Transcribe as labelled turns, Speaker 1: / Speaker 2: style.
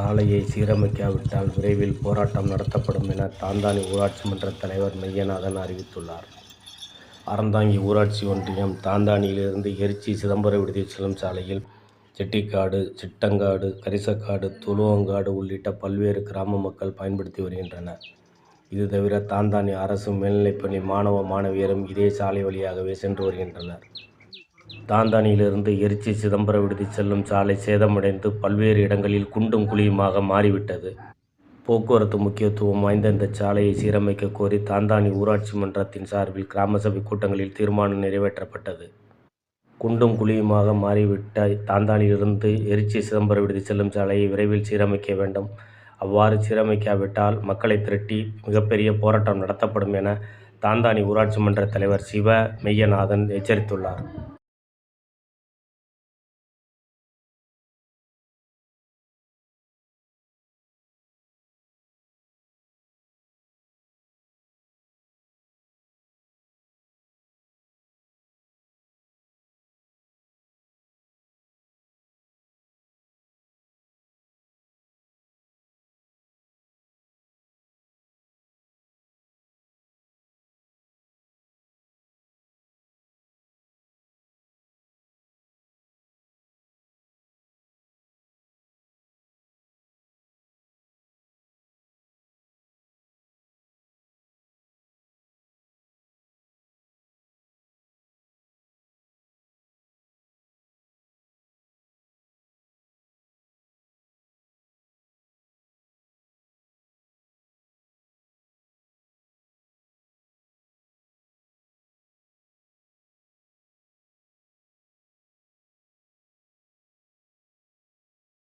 Speaker 1: சாலையை சீரமைக்காவிட்டால் விரைவில் போராட்டம் நடத்தப்படும் என தாந்தானி ஊராட்சி மன்ற தலைவர் மெய்யநாதன் அறிவித்துள்ளார். அறந்தாங்கி ஊராட்சி ஒன்றியம் தாந்தானியிலிருந்து எரிச்சி சிதம்பரம் விடுதி செல்லும் சாலையில் செட்டிக்காடு, சிட்டங்காடு, கரிசக்காடு, துளுவங்காடு உள்ளிட்ட பல்வேறு கிராம மக்கள் பயன்படுத்தி வருகின்றனர். இதுதவிர தாந்தானி அரசு மேல்நிலைப்பள்ளி மாணவ, மாணவியரும் இதே சாலை வழியாகவே சென்று வருகின்றனர். தாந்தானியிலிருந்து எரிச்சி சிதம்பரம் விடுதி செல்லும் சாலை சேதமடைந்து பல்வேறு இடங்களில் குண்டும் குழியுமாக மாறிவிட்டது. போக்குவரத்து முக்கியத்துவம் வாய்ந்த இந்த சாலையை சீரமைக்க கோரி தாந்தானி ஊராட்சி மன்றத்தின் சார்பில் கிராம சபை கூட்டங்களில் தீர்மானம் நிறைவேற்றப்பட்டது. குண்டும் குழியுமாக மாறிவிட்ட தாந்தானியிலிருந்து எரிச்சி சிதம்பரம் விடுதி செல்லும் சாலையை விரைவில் சீரமைக்க வேண்டும். அவ்வாறு சீரமைக்காவிட்டால் மக்களை திரட்டி மிகப்பெரிய போராட்டம் நடத்தப்படும் என தாந்தானி ஊராட்சி மன்ற தலைவர் சிவ மெய்யநாதன் எச்சரித்துள்ளார்.